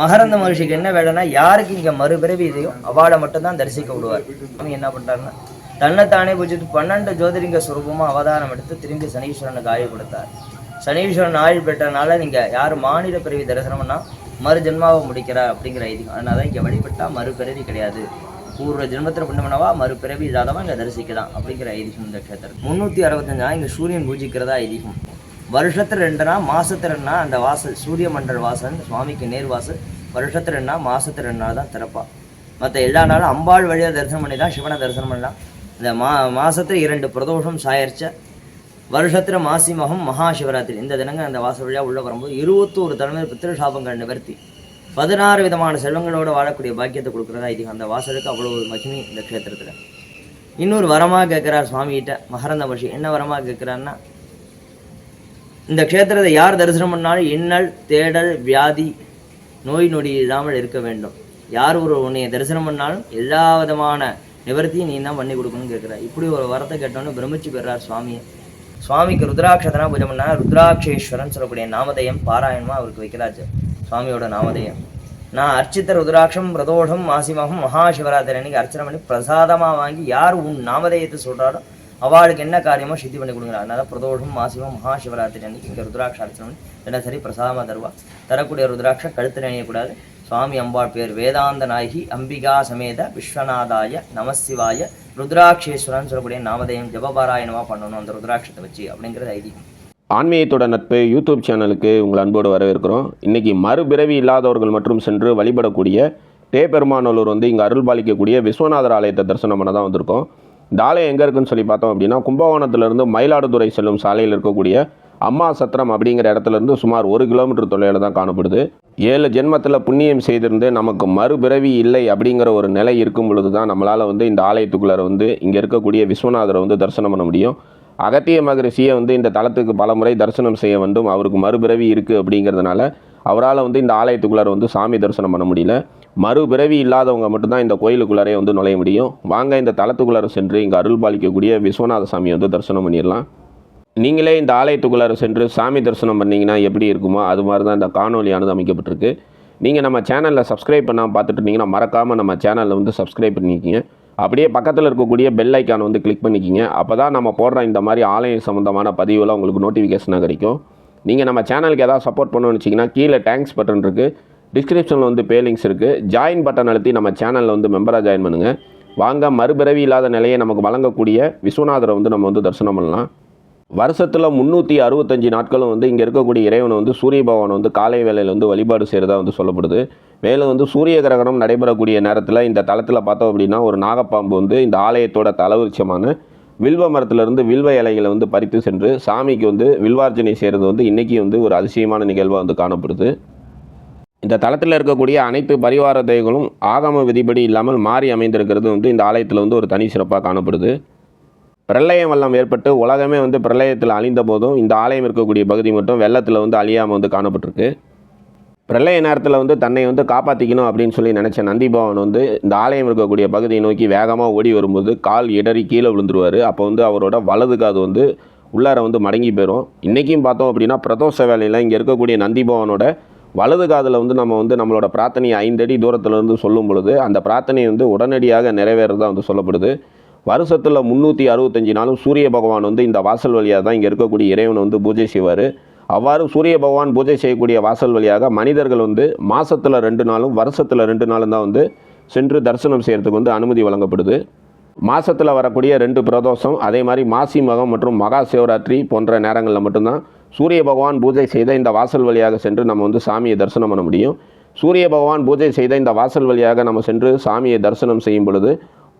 மகரந்த மகிழ்ச்சிக்கு என்ன வேலைன்னா யாருக்கு இங்க மறுபிறவி இதையோ அவளை மட்டும்தான் தரிசிக்க விடுவார். அவங்க என்ன பண்றாருன்னா தன்னைத்தானே பூஜித்து பன்னெண்டு ஜோதிலிங்க சுரூபமாக அவதாரம் எடுத்து திரும்பி சனீஸ்வரனுக்கு ஆய்வு கொடுத்தார். சனீஸ்வரன் ஆய்வு பெற்றனால நீங்க யார் மாநில பிறவி தரிசனம்னா மறு ஜென்மாவை முடிக்கிறார் அப்படிங்கிற ஐதீகம். அதனால தான் இங்க வழிபட்டா மறுபிறவி கிடையாது. பூர்வ ஜென்மத்தில் பண்ணவனவா மறுபிறவி இல்லாதவன் இங்கே தரிசிக்கலாம் அப்படிங்கிற ஐதீகம் இந்த க்ஷேத்திரம் முந்நூற்றி அறுபத்தஞ்சா இங்கே சூரியன் பூஜிக்கிறதா ஐதீகம். வருஷத்து ரெண்டுனா மாதத்து ரெண்டுனா அந்த வாசல் சூரிய மண்டல் வாசல் சுவாமிக்கு நேர் வாசல். வருஷத்துல ரெண்டுனா மாதத்து ரெண்டு நாள் தான் திறப்பா. மற்ற எல்லா நாளும் அம்பாள் வழியாக தரிசனம் பண்ணி தான் சிவனை தரிசனம் பண்ணலாம். இந்த மா மாதத்தில் இரண்டு பிரதோஷம் சாயரிச்ச வருஷத்தில் மாசி மகம் மகா சிவராத்திரி இந்த தினங்க அந்த வாசல் வழியாக உள்ளே வரும்போது இருபத்தோரு தலைமையில் பித்திருஷாபங்கள் நிவர்த்தி. பதினாறு விதமான செல்வங்களோட வாழக்கூடிய பாக்கியத்தை கொடுக்குறதா இது. அந்த வாசலுக்கு அவ்வளோ ஒரு மகிமை இந்த க்ஷேத்திரத்தில். இன்னொரு வரமாக கேட்குறார் சுவாமிகிட்ட மகரந்த மஷி என்ன வரமாக கேட்குறாருன்னா இந்த க்ஷேத்திரத்தை யார் தரிசனம் பண்ணாலும் இன்னல் தேடல் வியாதி நோய் நொடி இல்லாமல் இருக்க வேண்டும். யார் ஒரு உன்னைய தரிசனம் பண்ணாலும் எல்லா விதமான நிவர்த்தியும் நீ தான் பண்ணி கொடுக்கணும்னு கேட்குற இப்படி ஒரு வரத்தை கேட்டோன்னு பிரமிச்சு பெறார் சுவாமியை. சுவாமிக்கு ருத்ராட்சதனா பூஜை பண்ணா ருத்ராட்சேஸ்வரன் சொல்லக்கூடிய நாமதயம் பாராயணமாக அவருக்கு வைக்கிறாச்சு சுவாமியோட நாமதயம். நான் அர்ச்சித்த ருத்ராட்சம் பிரதோஷம் மாசிமகம் மகாசிவராத்திரி அன்னைக்கு அர்ச்சனை பண்ணி பிரசாதமாக வாங்கி யார் உன் நாமதேயத்தை சொல்கிறாரோ அவளுக்கு என்ன காரியமோ சித்தி பண்ணி கொடுங்க. அதனால பிரதோஷம் மாசிமம் மகாசிவராத்திரி அன்னைக்கு இங்கே ருத்ராட்ச அர்ச்சனை தினசரி பிரசாதமாக தருவா. தரக்கூடிய ருத்ராட்ச கழுத்தில் அணியக்கூடாது சுவாமி அம்பாள் பேர் வேதாந்த நாயகி அம்பிகா சமேத விஸ்வநாதாய நமசிவாய ருத்ராட்சேஸ்வரன் சொல்லக்கூடிய நாமதயம் ஜபபாராயணமாக பண்ணணும் அந்த ருத்ராட்சத்தை வச்சு அப்படிங்கிறது ஐதீகம். ஆன்மீகத்தோட நட்பு யூடியூப் சேனலுக்கு உங்கள் அன்போடு வரவேற்கிறோம். இன்றைக்கி மறுபிறவி இல்லாதவர்கள் மற்றும் சென்று வழிபடக்கூடிய தேப்பெருமானூர் வந்து இங்கே அருள் பாலிக்கக்கூடிய விஸ்வநாதர் ஆலயத்தை தரிசனம் பண்ண தான் வந்திருக்கோம். இந்த ஆலயம் எங்கே இருக்குன்னு சொல்லி பார்த்தோம் அப்படின்னா கும்பகோணத்திலிருந்து மயிலாடுதுறை செல்லும் சாலையில் இருக்கக்கூடிய அம்மா சத்திரம் அப்படிங்கிற இடத்துலேருந்து சுமார் ஒரு கிலோமீட்டர் தொலைவில் தான் காணப்படுது. ஏழு ஜென்மத்தில் புண்ணியம் செய்திருந்து நமக்கு மறுபிறவி இல்லை அப்படிங்கிற ஒரு நிலை இருக்கும் பொழுது தான் நம்மளால் வந்து இந்த ஆலயத்துக்குள்ளே வந்து இங்கே இருக்கக்கூடிய விஸ்வநாதரை வந்து தரிசனம் பண்ண முடியும். அகத்திய மகரிஷியை வந்து இந்த தளத்துக்கு பல முறை தரிசனம் செய்ய வேண்டும் அவருக்கு மறுபிறவி இருக்குது அப்படிங்கிறதுனால அவரால் வந்து இந்த ஆலயத்துக்குள்ளார வந்து சாமி தரிசனம் பண்ண முடியல. மறுபிறவி இல்லாதவங்க மட்டும்தான் இந்த கோயிலுக்குள்ளாரே வந்து நுழைய முடியும். வாங்க இந்த தளத்துக்குள்ளார சென்று இங்கே அருள் பாலிக்கக்கூடிய விஸ்வநாத சாமியை வந்து தரிசனம் பண்ணிடலாம். நீங்களே இந்த ஆலயத்துக்குள்ளார சென்று சாமி தரிசனம் பண்ணீங்கன்னா எப்படி இருக்குமோ அது மாதிரி தான் இந்த காணொலியானது அமைக்கப்பட்டிருக்கு. நீங்கள் நம்ம சேனலில் சப்ஸ்கிரைப் பண்ணாமல் பார்த்துட்டு இருந்தீங்கன்னா மறக்காமல் நம்ம சேனலில் வந்து சப்ஸ்கிரைப் பண்ணிக்கிங்க. அப்படியே பக்கத்தில் இருக்கக்கூடிய பெல் ஐக்கானை வந்து கிளிக் பண்ணிக்கிங்க. அப்போ தான் நம்ம போடுற இந்த மாதிரி ஆலயம் சம்மந்தமான பதிவுலாம் உங்களுக்கு நோட்டிஃபிகேஷனாக கிடைக்கும். நீங்கள் நம்ம சேனலுக்கு ஏதாவது சப்போர்ட் பண்ணணும்னு வச்சிங்கன்னா கீழே டேங்க்ஸ் பட்டன் இருக்குது டிஸ்கிரிப்ஷனில் வந்து பே லிங்க்ஸ் இருக்குது ஜாயின் பட்டன் அழுத்தி நம்ம சேனலில் வந்து மெம்பராக ஜாயின் பண்ணுங்கள் வாங்க மறுபிறவி இல்லாத நிலையை நமக்கு வழங்கக்கூடிய விஸ்வநாதரை வந்து நம்ம வந்து தரிசனம் பண்ணலாம். வருஷத்தில் முந்நூற்றி அறுபத்தஞ்சு நாட்களும் வந்து இங்கே இருக்கக்கூடிய இறைவனை வந்து சூரிய பகவான் வந்து காலை வேலையில் வந்து வழிபாடு செய்கிறதா வந்து சொல்லப்படுது. மேலும் வந்து சூரிய கிரகணம் நடைபெறக்கூடிய நேரத்தில் இந்த தளத்தில் பார்த்தோம் அப்படின்னா ஒரு நாகப்பாம்பு வந்து இந்த ஆலயத்தோட தலவிருட்சமான வில்வ மரத்திலிருந்து வில்வ இலைகளை வந்து பறித்து சென்று சாமிக்கு வந்து வில்வார்ஜனை செய்கிறது வந்து இன்றைக்கி வந்து ஒரு அதிசயமான நிகழ்வாக வந்து காணப்படுது. இந்த தளத்தில் இருக்கக்கூடிய அனைத்து பரிவார தெய்வங்களும் ஆகம விதிப்படி இல்லாமல் மாறி அமைந்திருக்கிறது வந்து இந்த ஆலயத்தில் வந்து ஒரு தனி சிறப்பாக காணப்படுது. பிரளயம் வெள்ளம் ஏற்பட்டு உலகமே வந்து பிரளயத்தில் அழிந்த போதும் இந்த ஆலயம் இருக்கக்கூடிய பகுதி மட்டும் வெள்ளத்தில் வந்து அழியாமல் வந்து காணப்பட்டிருக்கு. பிரளய நேரத்தில் வந்து தன்னை வந்து காப்பாற்றிக்கணும் அப்படின்னு சொல்லி நினச்ச நந்திபவன் வந்து இந்த ஆலயம் இருக்கக்கூடிய பகுதியை நோக்கி வேகமாக ஓடி வரும்போது கால் இடறி கீழே விழுந்துருவார். அப்போ வந்து அவரோட வலது காது வந்து உள்ளார வந்து மடங்கி போயிடும் இன்றைக்கும் பார்த்தோம் அப்படின்னா பிரதோஷ வேலையில் இங்கே இருக்கக்கூடிய நந்திபவனோட வலது காதில் வந்து நம்ம வந்து நம்மளோட பிரார்த்தனையை ஐந்தடி தூரத்துலேருந்து சொல்லும் பொழுது அந்த பிரார்த்தனை வந்து உடனடியாக நிறைவேறதா வந்து சொல்லப்படுது. வருஷத்தில் முந்நூற்றி அறுபத்தஞ்சு நாளும் சூரிய பகவான் வந்து இந்த வாசல் வழியாக தான் இங்கே இருக்கக்கூடிய இறைவனை வந்து பூஜை செய்வார். அவ்வாறு சூரிய பகவான் பூஜை செய்யக்கூடிய வாசல் வழியாக மனிதர்கள் வந்து மாதத்தில் ரெண்டு நாளும் வருஷத்தில் ரெண்டு நாளும் தான் வந்து சென்று தரிசனம் செய்கிறதுக்கு வந்து அனுமதி வழங்கப்படுது. மாதத்தில் வரக்கூடிய ரெண்டு பிரதோஷம் அதே மாதிரி மாசி மகம் மற்றும் மகா சிவராத்திரி போன்ற நேரங்களில் மட்டும்தான் சூரிய பகவான் பூஜை செய்த இந்த வாசல் வழியாக சென்று நம்ம வந்து சாமியை தரிசனம் பண்ண முடியும். சூரிய பகவான் பூஜை செய்த இந்த வாசல் வழியாக நம்ம சென்று சாமியை தரிசனம் செய்யும் பொழுது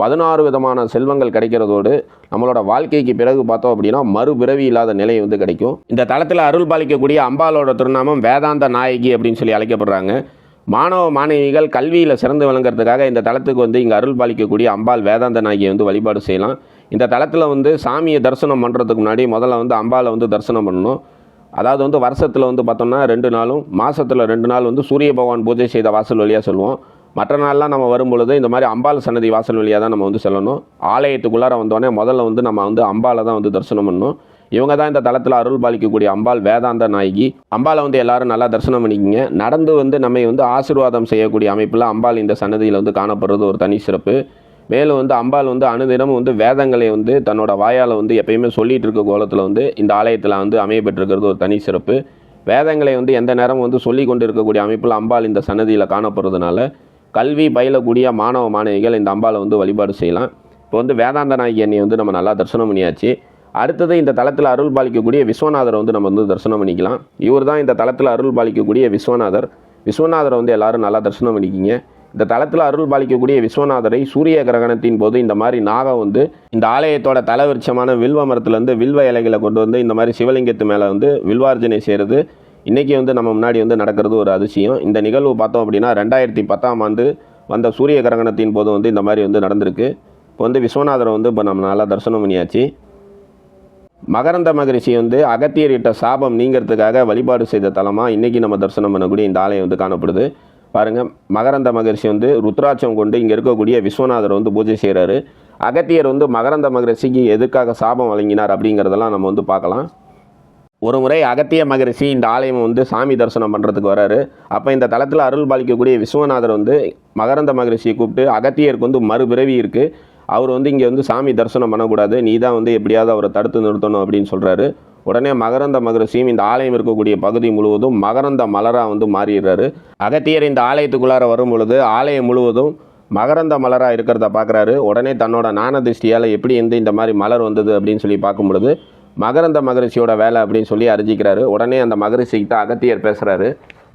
பதினாறு விதமான செல்வங்கள் கிடைக்கிறதோடு நம்மளோட வாழ்க்கைக்கு பிறகு பார்த்தோம் அப்படின்னா மறுபிறவி இல்லாத நிலை வந்து கிடைக்கும். இந்த தளத்தில் அருள் பாலிக்கக்கூடிய அம்பாலோட திருநாமம் வேதாந்த நாயகி அப்படின்னு சொல்லி அழைக்கப்படுறாங்க. மாணவ மாணவிகள் கல்வியில் சிறந்து விளங்குறதுக்காக இந்த தளத்துக்கு வந்து இங்கே அருள் பாலிக்கக்கூடிய அம்பாள் வேதாந்த நாயகியை வந்து வழிபாடு செய்யலாம். இந்த தளத்தில் வந்து சாமியை தரிசனம் பண்ணுறதுக்கு முன்னாடி முதல்ல வந்து அம்பாளை வந்து தரிசனம் பண்ணணும். அதாவது வந்து வருஷத்தில் வந்து பார்த்தோம்னா ரெண்டு நாளும் மாதத்தில் ரெண்டு நாள் வந்து சூரிய பகவான் பூஜை செய்த வாசல் வழியாக சொல்லுவோம். மற்ற நாள்லாம் நம்ம வரும்பொழுது இந்த மாதிரி அம்பாள் சன்னதி வாசல் வழியாக தான் நம்ம வந்து செல்லணும். ஆலயத்துக்குள்ளார வந்தோடனே முதல்ல வந்து நம்ம வந்து அம்பாலை தான் வந்து தரிசனம் பண்ணணும். இவங்க தான் இந்த தளத்தில் அருள் பாலிக்கக்கூடிய அம்பாள் வேதாந்த நாயகி. அம்பாலை வந்து எல்லாரும் நல்லா தரிசனம் பண்ணிக்கிங்க. நடந்து வந்து நம்மை வந்து ஆசீர்வாதம் செய்யக்கூடிய அமைப்பில் அம்பாள் இந்த சன்னதியில் வந்து காணப்படுறது ஒரு தனி சிறப்பு. மேலும் வந்து அம்பாள் வந்து அனுதினமும் வந்து வேதங்களை வந்து தன்னோட வாயால் வந்து எப்பயுமே சொல்லிட்டு இருக்க கோலத்தில் வந்து இந்த ஆலயத்தில் வந்து அமைய பெற்றிருக்கிறது ஒரு தனி சிறப்பு. வேதங்களை வந்து எந்த நேரமும் வந்து சொல்லி கொண்டு இருக்கக்கூடிய அமைப்பில் அம்பாள் இந்த சன்னதியில் காணப்படுறதுனால கல்வி பயிலக்கூடிய மாணவ மாணவிகள் இந்த அம்பாளை வந்து வழிபாடு செய்யலாம். இப்போ வந்து வேதாந்த நாயகி அன்னை வந்து நம்ம நல்லா தரிசனம் பண்ணியாச்சு. அடுத்தது இந்த தளத்தில் அருள் பாலிக்கக்கூடிய விஸ்வநாதரை வந்து நம்ம வந்து தரிசனம் பண்ணிக்கலாம். இவர் தான் இந்த தளத்தில் அருள் பாலிக்கக்கூடிய விஸ்வநாதர். விஸ்வநாதரை வந்து எல்லாரும் நல்லா தரிசனம் பண்ணிக்கிங்க. இந்த தளத்தில் அருள் பாலிக்கக்கூடிய விஸ்வநாதரை சூரிய கிரகணத்தின் போது இந்த மாதிரி நாகம் வந்து இந்த ஆலயத்தோட தலைவிருட்சமான வில்வ மரத்துலேருந்து வில்வ இலைகளை கொண்டு வந்து இந்த மாதிரி சிவலிங்கத்து மேலே வந்து வில்வார்ஜனை செய்கிறது. இன்றைக்கி வந்து நம்ம முன்னாடி வந்து நடக்கிறது ஒரு அதிசயம். இந்த நிகழ்வு பார்த்தோம் அப்படின்னா ரெண்டாயிரத்தி பத்தாம் ஆண்டு வந்த சூரிய கிரகணத்தின் போது வந்து இந்த மாதிரி வந்து நடந்திருக்கு. இப்போ வந்து விஸ்வநாதரை வந்து இப்போ நம்ம நல்லா தரிசனம் பண்ணியாச்சு. மகரந்த மகரிஷி வந்து அகத்தியரிட்ட சாபம் நீங்கிறதுக்காக வழிபாடு செய்த தலமாக இன்றைக்கி நம்ம தரிசனம் பண்ணக்கூடிய இந்த ஆலயம் வந்து காணப்படுது. பாருங்கள் மகரந்த மகரிஷி வந்து ருத்ராட்சம் கொண்டு இங்கே இருக்கக்கூடிய விஸ்வநாதர் வந்து பூஜை செய்கிறாரு அகத்தியர் வந்து மகரந்த மகரிஷிக்கு எதுக்காக சாபம் வழங்கினார் அப்படிங்கிறதெல்லாம் நம்ம வந்து பார்க்கலாம். ஒரு முறை அகத்திய மகரிஷி இந்த ஆலயம் வந்து சாமி தரிசனம் பண்ணுறதுக்கு வராரு. அப்போ இந்த தளத்தில் அருள் பாலிக்கக்கூடிய விஸ்வநாதர் வந்து மகரந்த மகரிஷியை கூப்பிட்டு அகத்தியருக்கு வந்து மறுபிறவி இருக்குது அவர் வந்து இங்கே வந்து சாமி தரிசனம் பண்ணக்கூடாது. நீ தான் வந்து எப்படியாவது அவரை தடுத்து நிறுத்தணும் அப்படின்னு சொல்கிறாரு உடனே மகரந்த மகரிஷியும் இந்த ஆலயம் இருக்கக்கூடிய பகுதி முழுவதும் மகரந்த மலராக வந்து மாறிடுறாரு. அகத்தியர் இந்த ஆலயத்துக்குள்ளார வரும் பொழுது ஆலயம் முழுவதும் மகரந்த மலராக இருக்கிறத பார்க்குறாரு. உடனே தன்னோட நாண திருஷ்டியால் எப்படி எந்த இந்த மாதிரி மலர் வந்தது அப்படின்னு சொல்லி பார்க்கும் பொழுது மகரந்த மகரிஷியோட வேலை அப்படின்னு சொல்லி அறிஞ்சிக்கிறாரு. உடனே அந்த மகரிஷிக்கிட்ட அகத்தியர் பேசுகிறாரு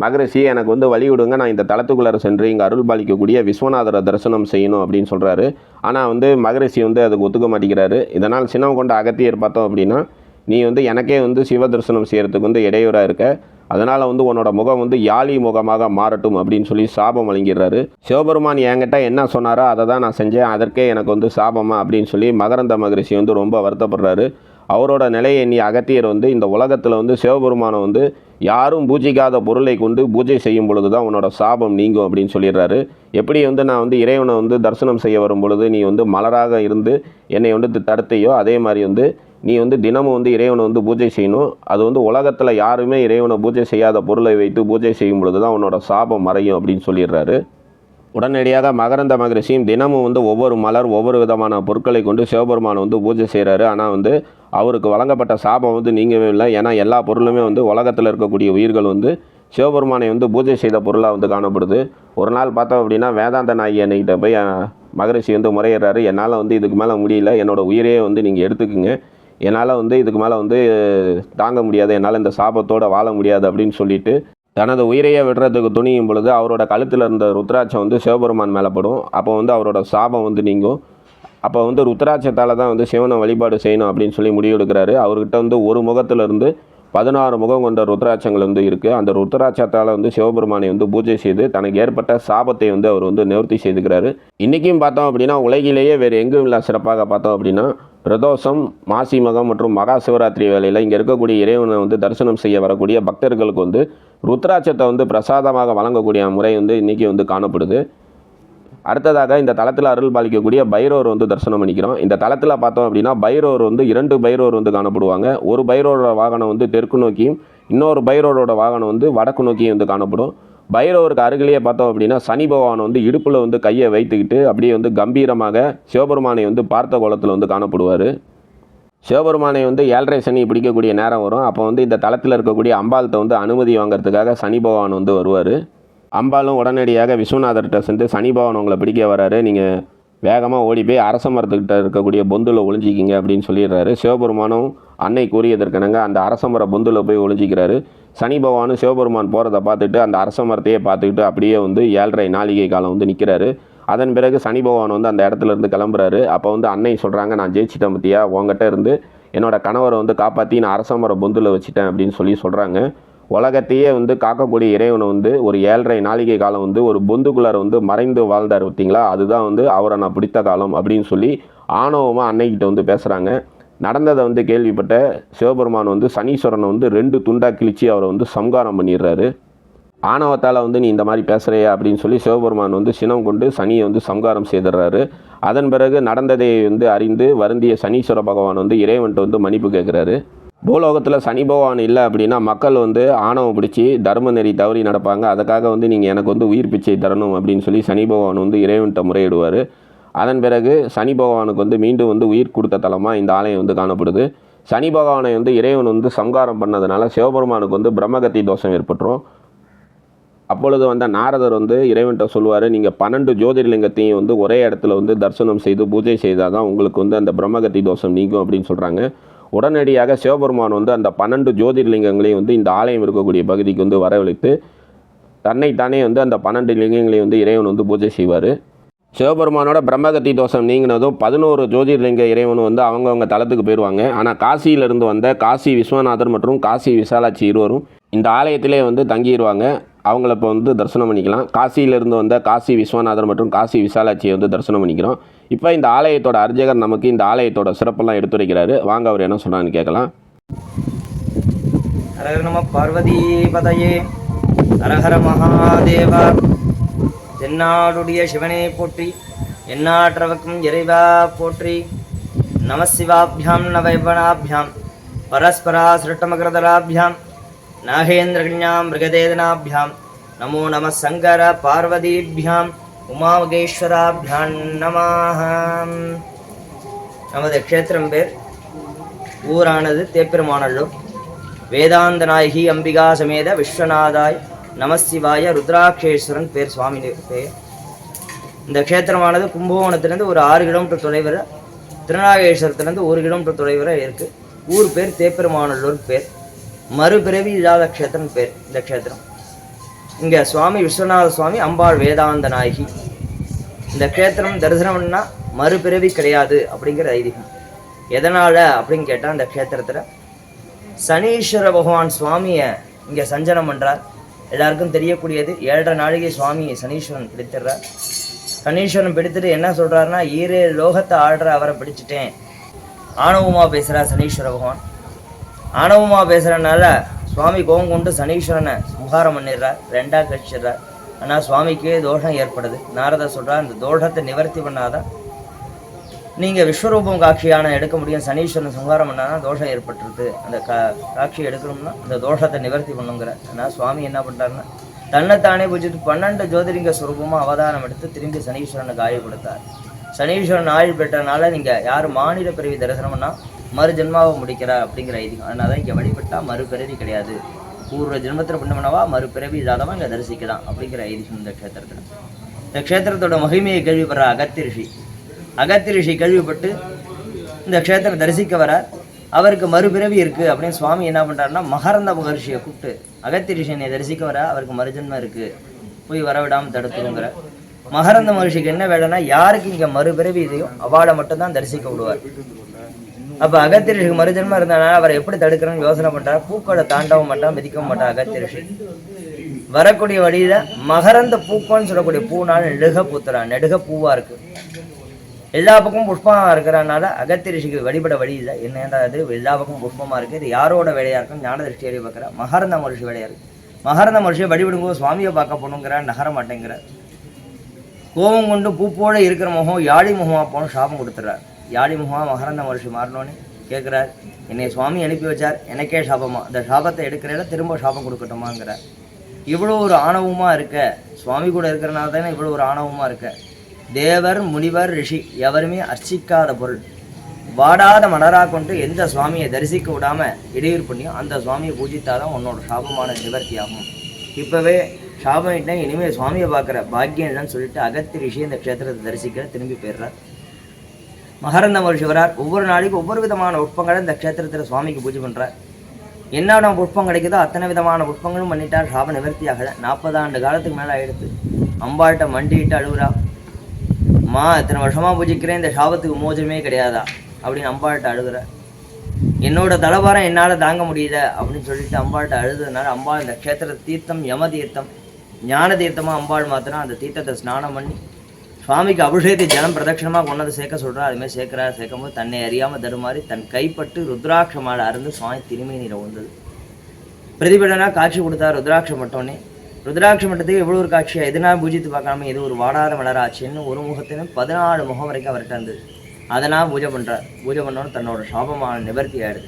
மகரிஷி எனக்கு வந்து வழி விடுங்க நான் இந்த தளத்துக்குள்ளார சென்று இங்கே அருள் பாலிக்கக்கூடிய விஸ்வநாதரை தரிசனம் செய்யணும் அப்படின்னு சொல்கிறாரு ஆனால் வந்து மகரிஷி வந்து அதுக்கு ஒத்துக்க மாட்டேங்கிறாரு. இதனால் சினம் கொண்ட அகத்தியர் பார்த்தோம் அப்படின்னா நீ வந்து எனக்கே வந்து சிவ தரிசனம் செய்கிறதுக்கு வந்து இடையூறாக இருக்க. அதனால் வந்து உன்னோட முகம் வந்து யாழி முகமாக மாறட்டும் அப்படின்னு சொல்லி சாபம் வழங்கிடுறாரு. சிவபெருமான் என்கிட்ட என்ன சொன்னாரோ அதை தான் நான் செஞ்சேன். அதற்கே எனக்கு வந்து சாபமா அப்படின்னு சொல்லி மகரந்த மகரிஷி வந்து ரொம்ப வருத்தப்படுறாரு. அவரோட நிலையை நீ அகத்தியர் வந்து இந்த உலகத்தில் வந்து சிவபெருமானை வந்து யாரும் பூஜிக்காத பொருளை கொண்டு பூஜை செய்யும் பொழுது தான் உன்னோட சாபம் நீங்கும் அப்படின்னு சொல்லிடுறாரு. எப்படி வந்து நான் வந்து இறைவனை வந்து தரிசனம் செய்ய வரும் பொழுது நீ வந்து மலராக இருந்து என்னை வந்து தடுத்தையோ அதே மாதிரி வந்து நீ வந்து தினமும் வந்து இறைவனை வந்து பூஜை செய்யணும். அது வந்து உலகத்தில் யாருமே இறைவனை பூஜை செய்யாத பொருளை வைத்து பூஜை செய்யும் பொழுது தான் உன்னோட சாபம் மறையும் அப்படின்னு சொல்லிடுறாரு. உடனடியாக மகரந்த மகரிஷியும் தினமும் வந்து ஒவ்வொரு மலர் ஒவ்வொரு விதமான பொருட்களை கொண்டு சிவபெருமானை வந்து பூஜை செய்கிறாரு ஆனால் வந்து அவருக்கு வழங்கப்பட்ட சாபம் வந்து நீங்கவே இல்லை. ஏன்னா எல்லா பொருளுமே வந்து உலகத்தில் இருக்கக்கூடிய உயிர்கள் வந்து சிவபெருமானை வந்து பூஜை செய்த பொருளாக வந்து காணப்படுது. ஒரு நாள் பார்த்தோம் அப்படின்னா வேதாந்த நாயகி அன்னைக்கிட்ட போய் மகரிஷி வந்து முறையிடுறாரு. என்னால் வந்து இதுக்கு மேலே முடியல. என்னோடய உயிரையே வந்து நீங்கள் எடுத்துக்குங்க. என்னால் வந்து இதுக்கு மேலே வந்து தாங்க முடியாது. என்னால் இந்த சாபத்தோடு வாழ முடியாது அப்படின்னு சொல்லிட்டு தனது உயிரையே விடுறதுக்கு துணியும் பொழுது அவரோட கழுத்தில் இருந்த ருத்ராட்சம் வந்து சிவபெருமான் மேலே படும். அப்போ வந்து அவரோட சாபம் வந்து நீங்கும். அப்போ வந்து ருத்ராட்சத்தால் தான் வந்து சிவனை வழிபாடு செய்யணும் அப்படின்னு சொல்லி முடிவெடுக்கிறாரு அவர்கிட்ட வந்து ஒரு முகத்திலிருந்து பதினாறு முகம் கொண்ட ருத்ராட்சங்கள் வந்து இருக்குது அந்த ருத்ராட்சத்தால் வந்து சிவபெருமானை வந்து பூஜை செய்து தனக்கு ஏற்பட்ட சாபத்தை வந்து அவர் வந்து நிவர்த்தி செய்துக்கிறாரு. இன்றைக்கும் பார்த்தோம் அப்படின்னா உலகிலேயே வேறு எங்கும் இல்லை. சிறப்பாக பார்த்தோம் அப்படின்னா பிரதோஷம் மாசி மகம் மற்றும் மகா சிவராத்திரி வேலையில் இங்கே இருக்கக்கூடிய இறைவனை வந்து தரிசனம் செய்ய வரக்கூடிய பக்தர்களுக்கு வந்து ருத்ராட்சத்தை வந்து பிரசாதமாக வழங்கக்கூடிய முறை வந்து இன்றைக்கி வந்து காணப்படுது. அடுத்ததாக இந்த தளத்தில் அருள் பாலிக்கக்கூடிய பைரோர் வந்து தரிசனம் பண்ணிக்கிறோம். இந்த தளத்தில் பார்த்தோம் அப்படின்னா பைரவர் வந்து இரண்டு பைரவர் வந்து காணப்படுவாங்க. ஒரு பைரோரோட வாகனம் வந்து தெற்கு நோக்கியும் இன்னொரு பைரோரோட வாகனம் வந்து வடக்கு நோக்கியும் வந்து காணப்படும். பைரவருக்கு அருகிலேயே பார்த்தோம் அப்படின்னா சனி பகவான் வந்து இடுப்பில் வந்து கையை வைத்துக்கிட்டு அப்படியே வந்து கம்பீரமாக சிவபெருமானை வந்து பார்த்த கோலத்தில் வந்து காணப்படுவார். சிவபெருமானை வந்து ஏழரை சனி பிடிக்கக்கூடிய நேரம் வரும். அப்போ வந்து இந்த தளத்தில் இருக்கக்கூடிய அம்பாள்கிட்ட வந்து அனுமதி வாங்குறதுக்காக சனி பகவான் வந்து வருவார். அம்பாலும் உடனடியாக விஸ்வநாதர்கிட்ட சென்று சனி பகவான் உங்களை பிடிக்க வராரு. நீங்கள் வேகமாக ஓடி போய் அரச மரத்துக்கிட்ட இருக்கக்கூடிய பொந்தில் ஒளிஞ்சிக்கிங்க அப்படின்னு சொல்லிடுறாரு. சிவபெருமானும் அன்னை கூறியதற்கனங்க அந்த அரச மர பொந்தில் போய் ஒளிஞ்சிக்கிறாரு. சனி பகவானும் சிவபெருமான் போகிறத பார்த்துட்டு அந்த அரச மரத்தையே பார்த்துக்கிட்டு அப்படியே வந்து ஏழரை நாளிகை காலம் வந்து நிற்கிறாரு அதன் பிறகு சனி பகவான் வந்து அந்த இடத்துல இருந்து கிளம்புறாரு. அப்போ வந்து அன்னை சொல்கிறாங்க நான் ஜெயிச்சிட்டேன் பத்தியா உங்ககிட்ட இருந்து என்னோட கணவரை வந்து காப்பாற்றி நான் அரச மர பொந்தில் வச்சுட்டேன் அப்படின்னு சொல்லி சொல்கிறாங்க உலகத்தையே வந்து காக்கக்கூடிய இறைவனை வந்து ஒரு ஏழரை நாளிகை காலம் வந்து ஒரு பொந்துக்குள்ளார வந்து மறைந்து வாழ்ந்தார் பார்த்தீங்களா? அதுதான் வந்து அவரை நான் பிடித்த காலம் அப்படின்னு சொல்லி ஆணவமாக அன்னைக்கிட்ட வந்து பேசுகிறாங்க நடந்ததை வந்து கேள்விப்பட்ட சிவபெருமான் வந்து சனீஸ்வரனை வந்து ரெண்டு துண்டாக கிழிச்சு அவரை வந்து சம்காரம் பண்ணிடுறாரு. ஆணவத்தால் வந்து நீ இந்த மாதிரி பேசுகிறியா அப்படின்னு சொல்லி சிவபெருமான் வந்து சினம் கொண்டு சனியை வந்து சம்காரம் செய்துடுறாரு. அதன் பிறகு நடந்ததை வந்து அறிந்து வருந்திய சனீஸ்வர பகவான் வந்து இறைவன்ட்டு வந்து மன்னிப்பு கேட்குறாரு. பூலோகத்தில் சனி பகவான் இல்லை அப்படின்னா மக்கள் வந்து ஆணவம் பிடிச்சி தர்ம நெறி தவறி நடப்பாங்க. அதுக்காக வந்து நீங்கள் எனக்கு வந்து உயிர் பிச்சை தரணும் அப்படின்னு சொல்லி சனி பகவான் வந்து இறைவன்கிட்ட முறையிடுவார். அதன் பிறகு சனி பகவானுக்கு வந்து மீண்டும் வந்து உயிர் கொடுத்த தலமாக இந்த ஆலயம் வந்து காணப்படுது. சனி பகவானை வந்து இறைவன் வந்து சங்காரம் பண்ணதுனால சிவபெருமானுக்கு வந்து பிரம்மகத்தி தோஷம் ஏற்பட்டுரும். அப்பொழுது வந்த நாரதர் வந்து இறைவன்கிட்ட சொல்லுவார் நீங்கள் பன்னெண்டு ஜோதிர்லிங்கத்தையும் வந்து ஒரே இடத்துல வந்து தரிசனம் செய்து பூஜை செய்தால் தான் உங்களுக்கு வந்து அந்த பிரம்மகத்தி தோஷம் நீங்கும் அப்படின்னு சொல்கிறாங்க உடனடியாக சிவபெருமான் வந்து அந்த பன்னெண்டு ஜோதிர்லிங்கங்களையும் வந்து இந்த ஆலயம் இருக்கக்கூடிய பகுதிக்கு வந்து வரவழைத்து தன்னைத்தானே வந்து அந்த பன்னெண்டு லிங்கங்களையும் வந்து இறைவன் வந்து பூஜை செய்வார். சிவபெருமானோட பிரம்மகத்தி தோஷம் நீங்கினதும் பதினோரு ஜோதிர்லிங்க இறைவனும் வந்து அவங்கவுங்க தலத்துக்கு போயிடுவாங்க ஆனால் காசியிலிருந்து வந்த காசி விஸ்வநாதர் மற்றும் காசி விசாலாட்சி இருவரும் இந்த ஆலயத்திலே வந்து தங்கிடுவாங்க அவங்கள இப்போ வந்து தரிசனம் பண்ணிக்கலாம். காசியிலிருந்து வந்த காசி விஸ்வநாதர் மற்றும் காசி விசாலாட்சியை வந்து தரிசனம் பண்ணிக்கிறோம். இப்போ இந்த ஆலயத்தோட அர்ஜகர் நமக்கு இந்த ஆலயத்தோட சிறப்பெல்லாம் எடுத்துரைக்கிறாரு. வாங்க அவர் என்ன சொன்னான்னு கேட்கலாம். ஹரஹர நம பார்வதி பதையே. ஹரஹர மகாதேவா. தென்னாடுடைய சிவனே போற்றி எந்நாட்டவர்க்கும் இறைவா போற்றி. நமசிவாபியாம் நவைவனாபியாம் பரஸ்பரா சிருட்டமகிருதராபியாம் நாகேந்திரகன்யாம் மிருகதேதனாபியாம் நமோ நம சங்கர பார்வதிபியாம் உமாமகேஸ்வராபியான் நமாம் நமது க்ஷேத்திரம் பேர் ஊரானது தேப்பெருமானல்லூர். வேதாந்த நாயகி அம்பிகா சமேத விஸ்வநாதாய் நமசிவாய ருத்ராட்சேஸ்வரன் பேர் சுவாமி பேர் இந்த க்ஷேத்திரமானது கும்பகோணத்துலேருந்து ஒரு ஆறு கிலோமீட்டர் தொலைவில் திருநாகேஸ்வரத்துலேருந்து ஒரு கிலோமீட்டர் தொலைவில் இருக்குது ஊர் பேர் தேப்பெருமானல்லூர் பேர். மறுபிறவி இல்லாத க்ஷேத்திரம் பேர் இந்த க்ஷேத்திரம். இங்கே சுவாமி விஸ்வநாத சுவாமி அம்பாள் வேதாந்த நாயகி இந்த க்ஷேத்திரம் தரிசனம்னா மறுபிறவி கிடையாது அப்படிங்கிற ஐதீகம். எதனால் அப்படின்னு கேட்டால் இந்த க்ஷேத்திரத்தில் சனீஸ்வர பகவான் சுவாமியை இங்கே சஞ்சனம் பண்ணுறார் எல்லாருக்கும் தெரியக்கூடியது. ஏழரை நாளைக்கு சுவாமி சனீஸ்வரன் பிடித்துடுறார். சனீஸ்வரன் பிடித்துட்டு என்ன சொல்கிறாருன்னா ஈரே லோகத்தை ஆடுற அவரை பிடிச்சிட்டேன். ஆணவமாக பேசுகிறார் சனீஸ்வர பகவான். ஆணவமாக பேசுகிறனால சுவாமி கோபம் கொண்டு சனீஸ்வரனை சுகாரம் பண்ணிடுறார் ரெண்டாக கழிச்சிடுறார். ஆனால் சுவாமிக்கே தோஷம் ஏற்படுது. நாரதா சொல்கிறார் அந்த தோஷத்தை நிவர்த்தி பண்ணாதான் நீங்கள் விஸ்வரூபம் காட்சியான எடுக்க முடியும் சனீஸ்வரன் சம்ஹாரம் பண்ணால் தோஷம் ஏற்பட்டுருது. அந்த கா காட்சி எடுக்கணும்னா அந்த தோஷத்தை நிவர்த்தி பண்ணுங்கிற. ஆனால் சுவாமி என்ன பண்ணுறாருன்னா தன்னைத்தானே பூஜித்து பன்னெண்டு ஜோதிலிங்க சுரூபமாக அவதாரம் எடுத்து திரும்பி சனீஸ்வரனுக்கு ஆயுள் கொடுத்தார் சனீஸ்வரன் ஆயுள் பெற்றனால நீங்கள் யார் மாநில பிறவி தரிசனம்னா மறு ஜென்மாவை முடிக்கிறார் அப்படிங்கிற ஐதீகம். அதனால இங்கே வழிபட்டால் மறுபிறவி கிடையாது. பூர்வ ஜென்மத்தில் பண்ணவனவா மறுபிறவி இல்லாதவன் இங்கே தரிசிக்கலாம் அப்படிங்கிற ஐதீகம் இந்த க்ஷேத்திரத்தில். இந்த க்ஷேத்திரத்தோட மகிமையை கேள்விப்படுற அகத்திருஷி. ரிஷி அகத்திய ரிஷி கேள்விப்பட்டு இந்த க்ஷேத்திரம் தரிசிக்க வரார். அவருக்கு மறுபிறவி இருக்குது அப்படின்னு சுவாமி என்ன பண்ணுறாருன்னா மகரந்த மகர்ஷியை கூப்பிட்டு அகத்திய தரிசிக்க வர அவருக்கு மறுஜன்மம் இருக்குது போய் வரவிடாமல் தடுத்துருங்கிற. மகரந்த மகர்ஷிக்கு என்ன வேலைன்னா யாருக்கு இங்கே மறுபிறவி இதையும் அவளை மட்டும்தான் தரிசிக்க விடுவார். அப்போ அகத்திரிஷிக்கு மறுஜன்மம் இருந்தனால அவரை எப்படி தடுக்கிறோன்னு யோசனை பண்ணுறாரு பூக்களை தாண்டவும் மாட்டான் மிதிக்கவும் மாட்டான் அகத்திரிஷி வரக்கூடிய வழியில் மகரந்த பூக்கோன்னு சொல்லக்கூடிய பூனால் நெடுக பூத்துறான் நெடுக பூவாக இருக்குது எல்லா பக்கமும் புஷ்பமாக இருக்கிறனால அகத்திய ரிஷிக்கு வழிபட வழி இல்லை. என்னடா அது எல்லா பக்கமும் புஷ்பமாக இருக்குது இது யாரோட வேலையாக இருக்கும்? ஞான திருஷ்டி அறிவு பார்க்குற. மகரந்த மகர்ஷி வேலையாக இருக்குது மகரந்த மகர்ஷியை வழிபடும்போது சுவாமியை பார்க்க போகணுங்கிற நகர மாட்டேங்கிற கோபம் கொண்டு பூப்போடு இருக்கிற முகம் யாழி முகமா போகணும் சாபம் கொடுத்துறார் யாழி முகமா மகரந்த மகர்ஷி மாறணும்னு கேட்குறார் என்னை சுவாமி அனுப்பி வச்சார். எனக்கே சாபமா. அந்த சாபத்தை எடுக்கிறத திரும்ப சாபம் கொடுக்கட்டுமாங்கிறார். இவ்வளோ ஒரு ஆணவமாக இருக்க. சுவாமி கூட இருக்கிறனால தானே இவ்வளோ ஒரு ஆணவமாக இருக்க. தேவர் முனிவர் ரிஷி எவருமே அர்ச்சிக்காத பொருள். வாடாத மலராக கொண்டு எந்த சுவாமியை தரிசிக்க விடாம இடையூறு பண்ணியும் அந்த சுவாமியை பூஜித்தாதான் உன்னோட சாபமான நிவர்த்தி ஆகும். இப்போவே சாபம் இனிமேல் சுவாமியை பார்க்குற பாக்கியம் இல்லைன்னு சொல்லிட்டு அகத்தி ரிஷி இந்த க்ஷேத்திரத்தை தரிசிக்கிற திரும்பி போயிடுறார். மகரந்த சிவரார் ஒவ்வொரு நாளைக்கும் ஒவ்வொரு விதமான உட்பங்களை இந்த க்ஷேத்திரத்தில் சுவாமிக்கு பூஜை பண்ணுறார் என்னென்ன புஷ்பம் கிடைக்குதோ அத்தனை விதமான புஷ்பங்களும் பண்ணிட்டார். சாப நிவர்த்தி ஆகலை நாற்பது ஆண்டு காலத்துக்கு மேலே ஆகிடுது அம்பாட்ட மண்டிட்டு அழுகுறா. அம்மா இத்தனை வருஷமாக பூஜிக்கிறேன் இந்த சாபத்துக்கு மோஜனமே கிடையாதா? அப்படின்னு அம்பாள்கிட்ட அழுகிறேன் என்னோட தலபாரம் என்னால் தாங்க முடியல அப்படின்னு சொல்லிட்டு அம்பாள்கிட்ட அழுதுனால அம்பாள் இந்த க்ஷேத்திர தீர்த்தம் யம தீர்த்தம் ஞான தீர்த்தமாக அம்பாள் மாத்திரம் அந்த தீர்த்தத்தை ஸ்நானம் பண்ணி சுவாமிக்கு அபிஷேகத்தை ஜனம் பிரதட்சணமாக கொண்டாந்து சேர்க்க சொல்கிறா அதுமாதிரி சேர்க்கிறா. சேர்க்கும் போது தன்னை அறியாமல் தருமாறி தன் கைப்பட்டு ருத்ராட்ச மாலை அருந்து சுவாமி திரும்பி நீரை வந்தது பிரதிபலனா காட்சி கொடுத்தா ருத்ராட்சம் மட்டோன்னே ருத்ராட்ச மட்டத்துக்கு எவ்வளோ ஒரு காட்சியாக எதனால் பூஜித்து பார்க்காம இது ஒரு வாடாத மலராட்சின்னு ஒரு முகத்திலும் பதினாலு முகம் வரைக்கும் அவர்கிட்ட இருந்தது அதனால் பூஜை பண்ணுறார் பூஜை பண்ணோன்னு தன்னோட சாபமான நிவர்த்தி ஆயிடுது.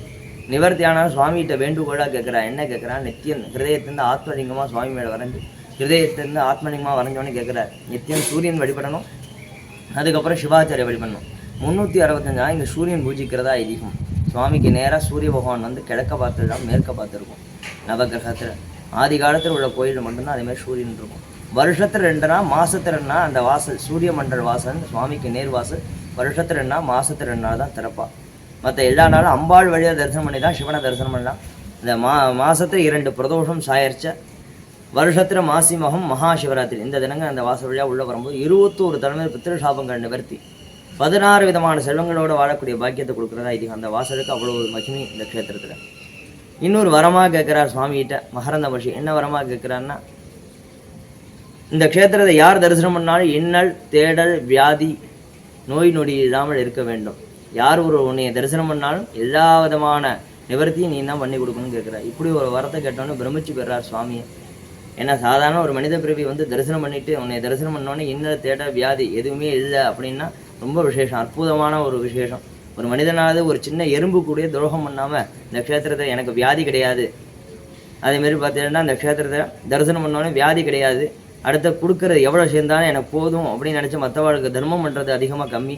ஆனால் சுவாமிகிட்ட வேண்டுகோளாக கேட்குறா என்ன கேட்குறா நித்தியம் ஹிருதயத்திலிருந்து ஆத்மலிங்கமாக சுவாமி மேலே வரைஞ்சு ஹிருதயத்திலிருந்து ஆத்மலிங்கமாக வரைஞ்சோன்னு கேட்குறாரு நித்தியம் சூரியன் வழிபடணும் அதுக்கப்புறம் சிவாச்சாரிய வழிபடணும். முந்நூற்றி அறுபத்தஞ்சா இங்கே சூரியன் பூஜிக்கிறதா ஐதீகம். சுவாமிக்கு நேராக சூரிய பகவான் வந்து கிழக்க பார்த்துருக்கான் மேற்க பார்த்துருக்கும். நவகிரகத்தில் ஆதி காலத்தில் உள்ள கோயில் மட்டும்தான் அதேமாதிரி சூரியன் இருக்கும். வருஷத்தில் ரெண்டுனா மாசத்துல ரெண்டுனா அந்த வாசல் சூரிய மண்டல் வாசல் சுவாமிக்கு நேர் வாசல் வருஷத்து ரெண்டுனா மாசத்துல ரெண்டு நாள் தான் திறப்பா. மற்ற எல்லா நாளும் அம்பாள் வழியாக தரிசனம் பண்ணி தான் சிவனை தரிசனம் பண்ணலாம். இந்த மா மாதத்தில் இரண்டு பிரதோஷம் சாயரிச்ச வருஷத்தில் மாசி மகம் மகா சிவராத்திரி இந்த தினங்க அந்த வாசல் வழியாக உள்ளே வரும்போது இருபத்தோரு தலைமை பித்திருஷாபங்கள் நிவர்த்தி பதினாறு விதமான செல்வங்களோட வாழக்கூடிய பாக்கியத்தை கொடுக்குறதா இது அந்த வாசலுக்கு அவ்வளோ ஒரு மகிமை இந்த க்ஷேத்திரத்தில். இன்னொரு வரமாக கேட்குறார் சுவாமிகிட்ட மகரந்த மகிழ்ச்சி என்ன வரமாக கேட்குறாருன்னா இந்த க்ஷேத்திரத்தை யார் தரிசனம் பண்ணாலும் இன்னல் தேடல் வியாதி நோய் நொடி இல்லாமல் இருக்க வேண்டும். யார் ஒரு உன்னை தரிசனம் பண்ணாலும் எல்லா விதமான நிவர்த்தியும் நீ தான் பண்ணி கொடுக்கணும்னு கேட்குற இப்படி ஒரு வரத்தை கேட்டோன்னு பிரமிச்சு பெறார் சுவாமியை ஏன்னா சாதாரண ஒரு மனித பிறவி வந்து தரிசனம் பண்ணிட்டு உன்னை தரிசனம் பண்ணோன்னே இன்னல் தேடல் வியாதி எதுவுமே இல்லை அப்படின்னா ரொம்ப விசேஷம். அற்புதமான ஒரு விசேஷம். ஒரு மனிதனாவது ஒரு சின்ன எறும்பு கூட துரோகம் பண்ணாமல் இந்த க்ஷேத்திரத்தை எனக்கு வியாதி கிடையாது. அதேமாரி பார்த்தீங்கன்னா இந்த க்ஷேத்திரத்தை தரிசனம் பண்ணோன்னே வியாதி கிடையாது. அடுத்த கொடுக்கறது எவ்வளோ சேர்ந்தாலும் எனக்கு போதும் அப்படின்னு நினச்சி மற்றவர்களுக்கு தர்மம் பண்ணுறது அதிகமாக கம்மி.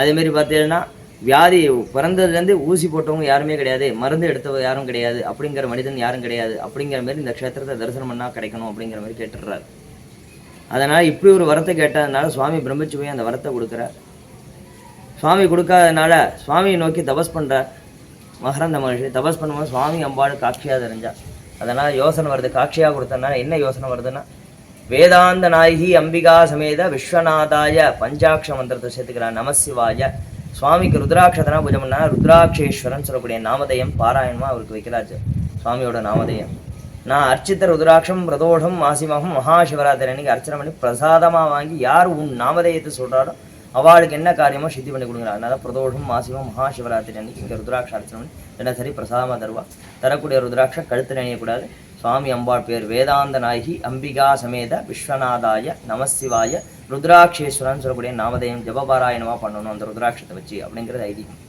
அதேமாரி பார்த்தீங்கன்னா வியாதி பிறந்ததுலேருந்து ஊசி போட்டவங்க யாருமே கிடையாது. மருந்து எடுத்தவங்க யாரும் கிடையாது. அப்படிங்கிற மனிதன் யாரும் கிடையாது. அப்படிங்கிற மாதிரி இந்த க்ஷேத்திரத்தை தரிசனம் பண்ணால் கிடைக்கணும் அப்படிங்கிற மாதிரி கேட்டுடுறாரு. அதனால் இப்படி ஒரு வரத்தை கேட்டதுனால சுவாமி பிரம்மச்சுவை அந்த வரத்தை கொடுக்குறார். சுவாமி கொடுக்காதனால சுவாமியை நோக்கி தபஸ் பண்ணுற மகரந்த மகிழ்ச்சி தபஸ் பண்ணும்போது சுவாமி அம்பாள் காட்சியாக தெரிஞ்சா. அதனால் யோசனை வருது காட்சியாக கொடுத்தனால என்ன யோசனை வருதுன்னா வேதாந்த நாயகி அம்பிகா சமேத விஸ்வநாதாய பஞ்சாட்ச மந்திரத்தை சேர்த்துக்கிறார் நமசிவாய சுவாமிக்கு ருத்ராட்சத்தனா பூஜை பண்ணா ருத்ராட்சேஸ்வரன் சொல்லக்கூடிய நாமதயம் பாராயணமாக அவருக்கு வைக்கிறாச்சு சுவாமியோட நாமதயம். நான் அர்ச்சித்த ருத்ராட்சம் பிரதோஷம் மாசிமகம் மகாசிவராத்திரி அன்னைக்கு அர்ச்சனை பண்ணி பிரசாதமாக வாங்கி யார் உன் நாமதயத்தை சொல்கிறாரோ அவளுக்கு என்ன காரியமோ சித்தி பண்ணி கொடுக்குறா அதனால பிரதோஷம் மாசிமம் மகாசிவராத்திரி அன்னைக்கு இங்கே ருத்ராட்ச பண்ணி தினசரி பிரசாதமாக தருவா. தரக்கூடிய ருத்ராட்ச கழுத்து நினையக்கூடாது சுவாமி அம்பாள் பேர் வேதாந்த நாயகி அம்பிகா சமேத விஸ்வநாதாய நமசிவாய ருத்ராட்சேஸ்வரன் சொல்லக்கூடிய நாமதயம் ஜபபாராயணமாக பண்ணணும் அந்த ருத்ராட்சத்தை வச்சு அப்படிங்கிறது ஐதீகம்.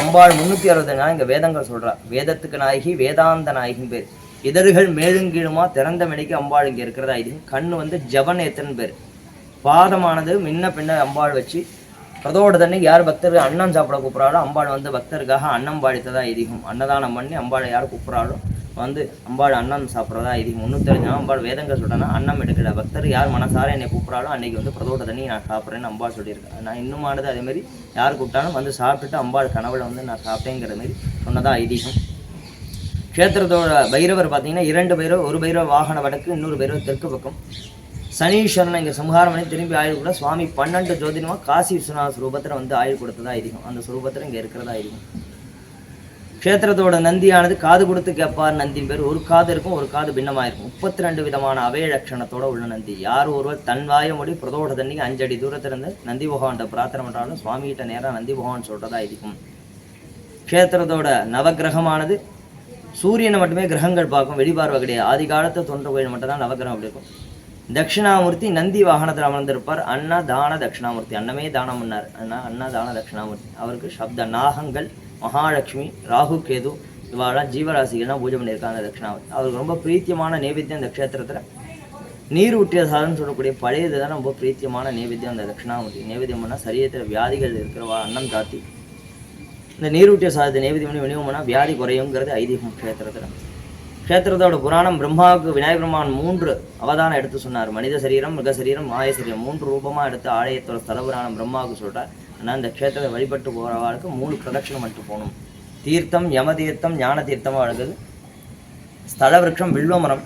அம்பாள் முந்நூற்றி அறுபது நாள் இங்கே வேதங்கள் சொல்கிறா வேதத்துக்கு நாயகி வேதாந்த நாயகின் பேர். இதழ்கள் மேலும் கீழுமா திறந்த மணிக்கு அம்பாள் இங்கே இருக்கிறதா ஐதீகம். கண் வந்து ஜபநேத்தன் பேர். பாதமானது முன்ன பின்ன அம்பாள் வச்சு. பிரதோட தண்ணிக்கு யார் பக்தர் அன்னம் சாப்பிட கூப்பிட்றாளோ அம்பாள் வந்து பக்தருக்காக அன்னம் பாடித்ததாக ஐதீகம். அன்னதானம் பண்ணி அம்பாளை யார் கூப்பிட்றாளோ வந்து அம்பாள் அன்னம் சாப்பிட்றதா ஐதீகம். முன்னூற்றி தெரிஞ்சா அம்பாள் வேதங்கள் சொல்றேன்னா அன்னம் எடுக்கல பக்தர் யார் மனசார என்னை கூப்பிட்றாளோ அன்னைக்கு வந்து பிரதோட தண்ணி நான் சாப்பிட்றேன்னு அம்பாள் சொல்லியிருக்கேன் நான் இன்னுமானது அதேமாரி யார் கூப்பிட்டாலும் வந்து சாப்பிட்டுட்டு அம்பாள் கனவுல வந்து நான் சாப்பிட்டேங்கிற மாதிரி சொன்னதாக ஐதீகம். க்ஷேத்திரத்தோட பைரவர் பார்த்தீங்கன்னா இரண்டு பைரவர் ஒரு பைரவர் வாகன வடக்கு இன்னொரு பைரவர் தெற்கு பக்கம். சனீஸ்வரனை இங்கே சம்ஹாரம் பண்ணி திரும்பி ஆயுள் கூட சுவாமி பன்னெண்டு ஜோதிடமாக காசி விஸ்வநாத ஸ்வரூபத்தில் வந்து ஆயுள் கொடுத்ததா இருக்கும். அந்த ஸ்வரூபத்தில் இங்கே இருக்கிறதா இருக்கும். க்ஷேத்திரத்தோட நந்தியானது காது கொடுத்து கேட்பார் நந்தின் பேர். ஒரு காது இருக்கும் ஒரு காது பின்னமாக இருக்கும். முப்பத்தி ரெண்டு விதமான அவய லட்சணத்தோட உள்ள நந்தி. யார் ஒருவர் தன் வாய முடி பிரதோட தண்ணிக்கு அஞ்சடி தூரத்திலிருந்து நந்தி பகவான்கிட்ட பிரார்த்தனை பண்ணுறாலும் சுவாமிகிட்ட நேராக நந்தி பகவான் சொல்கிறதா இருக்கும். க்ஷேத்திரத்தோட நவக்கிரகமானது சூரியனை மட்டுமே கிரகங்கள் பார்க்கும். வெளிப்பார்வை கிடையாது. ஆதி காலத்தை தோன்ற கோயில் மட்டும் தான் நவக்கிரகம் அப்படி இருக்கும். தட்சிணாமூர்த்தி நந்தி வாகனத்தில் அமர்ந்திருப்பார். அண்ணா தான தட்சிணாமூர்த்தி. அன்னமே தானம் பண்ணார். அண்ணா அண்ணா தான தட்சிணாமூர்த்தி. அவருக்கு சப்த நாகங்கள் மகாலட்சுமி ராகு கேது இவாளெல்லாம் ஜீவராசிகள்லாம் பூஜை பண்ணியிருக்காங்க அந்த தட்சிணாமூர்த்தி. அவருக்கு ரொம்ப பிரீத்தியமான நைவேத்தியம் இந்த க்ஷேத்திரத்தில். நீர் ஊற்றிய சாதம்னு சொல்லக்கூடிய பழைய இதுதான் ரொம்ப பிரீத்தியமான நேவேத்தியம் அந்த தட்சிணாமூர்த்தி. நேவேத்தியம் பண்ணால் சரீரத்தில் வியாதிகள் இருக்கிறவா அன்னம் தாத்தி இந்த நீரூட்டிய சாதத்தை நேவேத்தியம் பண்ணி விநியோகம் பண்ணால் வியாதி குறையுங்கிறது ஐதீகம் க்ஷேத்திரத்தில். க்ஷேத்திரத்தோட புராணம் பிரம்மாவுக்கு விநாயக பெருமான் மூன்று அவதானம் எடுத்து சொன்னார். மனித சரீரம் மிருக சரீரம் மாய சரீரம் மூன்று ரூபமாக எடுத்து ஆலயத்தோட ஸ்தல புராணம் பிரம்மாவுக்கு சொல்கிறார் ஆனால் இந்த க்ஷேத்திரத்தை வழிபட்டு போகிறவாளுக்கு மூணு பிரதட்சணம் மட்டும் போகணும். தீர்த்தம் யம தீர்த்தம் ஞான தீர்த்தமாக அழகுது ஸ்தல விருட்சம் வில்வமரம்.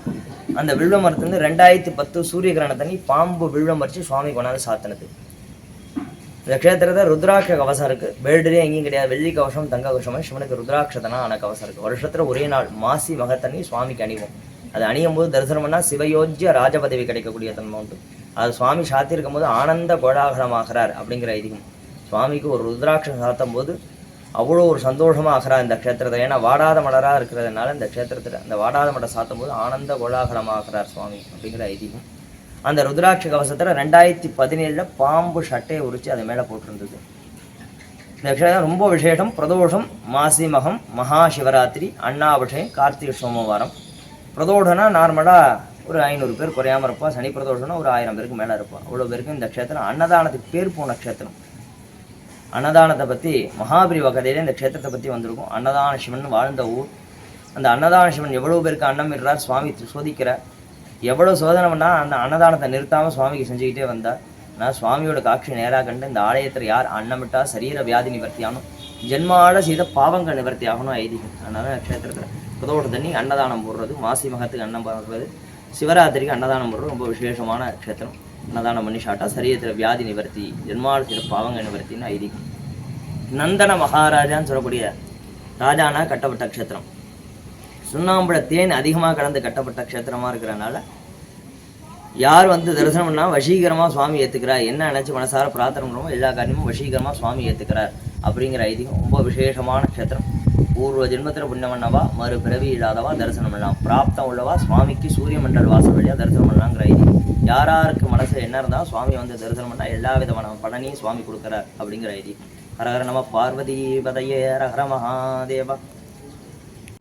அந்த வில்வமரத்துலேருந்து ரெண்டாயிரத்தி பத்து சூரிய கிரகணத்தனி பாம்பு வில்வம் வச்சு சுவாமி கொண்டாந்து சாத்தினது. இந்த க்ஷேத்திரத்தில் ருத்ராட்ச கவசம் இருக்கு. வேல்டுலேயே எங்கேயும் கிடையாது. வெள்ளி கவசம் தங்க கவசம் சிவனுக்கு ருத்ராட்சதனா ஆன கவசம் இருக்கு. வருஷத்துல ஒரே நாள் மாசி மகத்தண்ணி சுவாமிக்கு அணிவோம். அது அணியும் போது தரிசனம் பண்ணா சிவயோஜ்ய ராஜபதவி கிடைக்கக்கூடிய தன்மை உண்டு. அது சுவாமி சாத்தியிருக்கும் போது ஆனந்த கோலாகலமாகிறார் அப்படிங்கிற ஐதீகம். சுவாமிக்கு ஒரு ருத்ராட்சம் சாத்தும் போது அவ்வளோ ஒரு சந்தோஷமாகிறார் இந்த க்ஷேத்திரத்தில் ஏன்னா வாடாத மலராக இருக்கிறதுனால இந்த க்ஷேத்திரத்தில் அந்த வாடாத மலர் சாத்தும் போது ஆனந்த கோலாகலமாகிறார் சுவாமி அப்படிங்கிற ஐதீகம். அந்த ருத்ராட்ச கவசத்தில் ரெண்டாயிரத்தி பதினேழில் பாம்பு சட்டையை உரித்து அது மேலே போட்டிருந்தது. இந்த நட்சத்திரம் ரொம்ப விசேஷம். பிரதோஷம் மாசி மகம் மகா சிவராத்திரி அண்ணாபிஷேகம் கார்த்திகை சோமவாரம். பிரதோஷனா நார்மலாக ஒரு ஐநூறு பேர் குறையாம இருப்போம். சனி பிரதோஷம்னா ஒரு ஆயிரம் பேருக்கு மேலே இருப்போம். அவ்வளோ பேருக்கு இந்த க்ஷேத்திரம். அன்னதானத்துக்கு பேர் போன க்ஷேத்திரம். அன்னதானத்தை பற்றி மகாபிரிவ கதையில இந்த க்ஷேத்திரத்தை பற்றி வந்திருக்கும். அன்னதான சிவன் வாழ்ந்த ஊர். அந்த அன்னதான சிவன் எவ்வளோ பேருக்கு அன்னம் இடுறார்? சுவாமி சோதிக்கிறார். எவ்வளோ சோதனை பண்ணால் அந்த அன்னதானத்தை நிறுத்தாமல் சுவாமிக்கு செஞ்சுக்கிட்டே வந்தார் நான் சுவாமியோட காட்சி நேராக கண்டு இந்த ஆலயத்தில் யார் அன்னமிட்டா சரீர வியாதி நிவர்த்தி ஆகணும் ஜென்மாட செய்த பாவங்கள் நிவர்த்தி ஆகணும் ஐதீகம். அதனால க்ஷேத்திரத்தில் புதோட தண்ணி அன்னதானம் போடுறது மாசி மகத்துக்கு அன்னம் போடுறது சிவராத்திரிக்கு அன்னதானம் போடுறது ரொம்ப விசேஷமான க்ஷேத்திரம் அன்னதானம் பண்ணி சாட்டா சரீரத்தில் வியாதி நிவர்த்தி ஜென்மால செய்த பாவங்கள் நிவர்த்தின்னு ஐதீகம். நந்தன மகாராஜான்னு சொல்லக்கூடிய ராஜானா கட்டப்பட்ட க்ஷேத்திரம். சுண்ணாம்புல தேன் அதிகமாக கலந்து கட்டப்பட்ட க்ஷேத்திரமா இருக்கிறனால யார் வந்து தரிசனம் பண்ணா வசீகரமாக சுவாமி ஏற்றுக்கிறார் என்ன நினச்சி மனசார பிரார்த்தனை பண்ணுறோமோ எல்லா காரியமும் வசீகரமாக சுவாமி ஏற்றுக்கிறார் அப்படிங்கிற ஐதீகம் ரொம்ப விசேஷமான க்ஷேத்திரம். பூர்வ ஜென்மத்தில் புண்ணியமன்னவா மறு பிறவி இல்லாதவா தரிசனம் பண்ணலாம். பிராப்தம் உள்ளவா சுவாமிக்கு சூரிய மண்டல் வாசல் வழியாக தரிசனம் பண்ணலாங்கிற ஐதீகம். யார் யாருக்கு மனசில் என்ன இருந்தால் சுவாமி வந்து தரிசனம் பண்ணால் எல்லா விதமான பலனையும் சுவாமி கொடுக்குறார் அப்படிங்கிற ஐதீகம். ஹரஹர நம பார்வதி பதையே ஹர மகாதேவா.